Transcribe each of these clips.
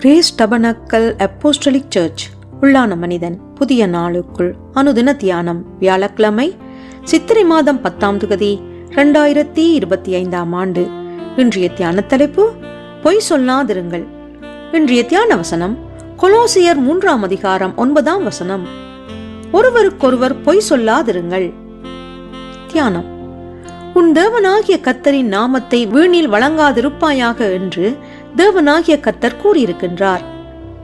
Grace tabernacle apostolic search. உள்ளான மனிதன் புதிய நாளுக்குள் அனுதின தியானம் வியாழக்கிழமை சித்திரை மாதம் பத்தாம் தொகுதி ரெண்டாயிரத்தி இருபத்தி ஐந்தாம் ஆண்டு. இன்றைய தியான தலைப்பு பொய் சொல்லாதிருங்கள். இன்றைய தியான வசனம் கொலோசியர் மூன்றாம் அதிகாரம் ஒன்பதாம் வசனம். ஒருவருக்கொருவர் பொய் சொல்லாதிருங்கள். தியானம். உன் தேவனாகிய கத்தரின் நாமத்தை வீணில் வழங்காதிருப்பாயாக என்று தேவனாகிய கத்தர் கூறியிருக்கின்றார்.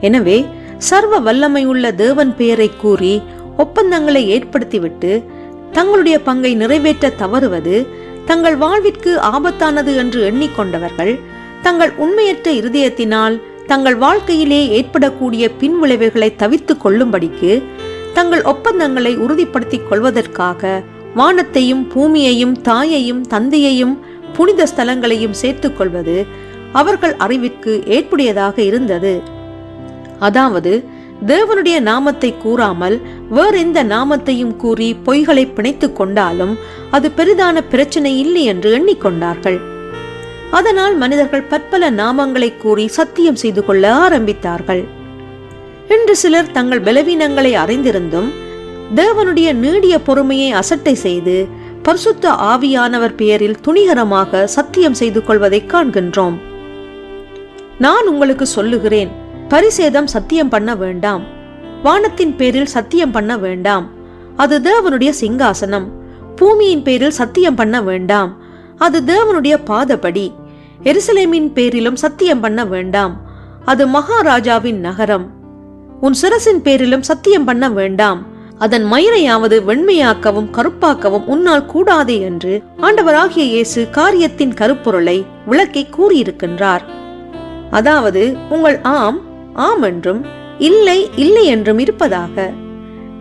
எனவே சர்வ வல்லமையுள்ள தேவன் பெயரை கூறி ஒப்பந்தங்களை ஏற்படுத்திவிட்டு தங்களுடைய பங்கை நிறைவேற்ற தவறுவது தங்கள் வாழ்விற்கு ஆபத்தானது என்று எண்ணிக்கொண்டவர்கள் தங்கள் உண்மையற்ற இருதயத்தினால் தங்கள் வாழ்க்கையிலே ஏற்படக்கூடிய பின்விளைவுகளை தவிர்த்துக் கொள்ளும்படிக்கு தங்கள் ஒப்பந்தங்களை உறுதிப்படுத்திக் கொள்வதற்காக வானத்தையும் பூமியையும் தாயையும் தந்தையையும் புனித ஸ்தலங்களையும் சேர்த்துக் கொள்வது அவர்கள் அறிவிற்கு ஏற்புடையதாக இருந்தது. அதாவது தேவனுடைய நாமத்தை கூறாமல் வேறெந்த நாமத்தையும் கூறி பொய்களை பிணைத்துக் கொண்டாலும் அது பெரிதான பிரச்சனை இல்லை என்று எண்ணிக்கொண்டார்கள். அதனால் மனிதர்கள் பற்பல நாமங்களை கூறி சத்தியம் செய்து கொள்ள ஆரம்பித்தார்கள். இன்று சிலர் தங்கள் பலவீனங்களை அறிந்திருந்தும் தேவனுடைய நீடிய பொறுமையை அசட்டை செய்து பரிசுத்த ஆவியானவர் பெயரில் துணிகரமாக சத்தியம் செய்து கொள்வதை காண்கின்றோம். நான் உங்களுக்கு சொல்லுகிறேன் பரிசேதம் சத்தியம் பண்ண வேண்டாம். வானத்தின் பேரில் சத்தியம் பண்ண வேண்டாம். அது தேவனுடைய சிங்காசனம். பூமியின் பேரில் சத்தியம் பண்ண வேண்டாம். அது தேவனுடைய பாதபடி. எருசலேமின் பேரிலும் சத்தியம் பண்ண வேண்டாம். அது மகாராஜாவின் நகரம். உன் சிரசின் பேரிலும் சத்தியம் பண்ண வேண்டாம். அதன் மயிரையாவது வெண்மையாக்கவும் கருப்பாக்கவும் உன்னால் கூடாதே என்று ஆண்டவராகிய இயேசு காரியத்தின் கருப்பொருளை விளக்கி கூறியிருக்கின்றார். அதாவது உங்கள் ஆம் ஆம் என்றும் இல்லை இல்லை என்றும் இருப்பதாக.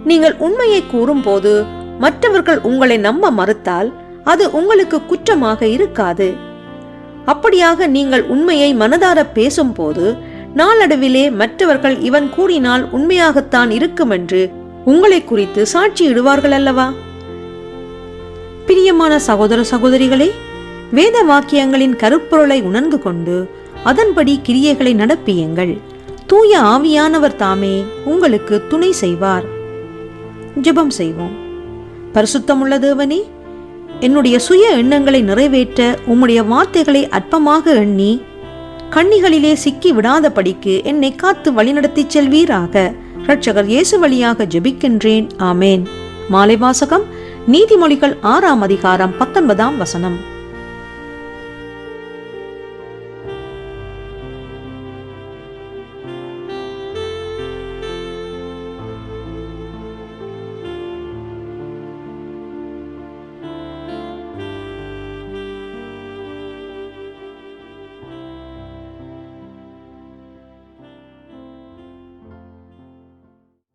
நீங்கள் உண்மையை கூறும்போது மற்றவர்கள் உங்களை நம்ப மறுத்தால் அது உங்களுக்கு குற்றமாக இருக்காது. அப்படியாக நீங்கள் உண்மையை மனதார பேசும்போது நாளடைவிலே மற்றவர்கள் இவன் கூறினால் உண்மையாகத்தான் இருக்கும் என்று உங்களை குறித்து சாட்சியிடுவார்கள் அல்லவா? பிரியமான சகோதர சகோதரிகளே வேத வாக்கியங்களின் கருப்பொருளை உணர்ந்து கொண்டு அதன்படி கிரியைகளை நடப்பியுங்கள். தூய ஆவியானவர் தாமே உங்களுக்கு துணை செய்வார். ஜெபம் செய்வோம். பரிசுத்தமுள்ள தேவனே என்னுடைய சுய எண்ணங்களை நிறைவேற்ற உம்முடைய வார்த்தைகளை அற்பமாக எண்ணி கண்ணிகளிலே சிக்கி விடாதபடிக்கு என்னை காத்து வழிநடத்திச் செல்வீராக. ரட்சகர் இயேசு வழியாக ஜெபிக்கின்றேன். ஆமேன். மாலை வாசகம் நீதிமொழிகள் ஆறாம் அதிகாரம் பத்தொன்பதாம் வசனம்.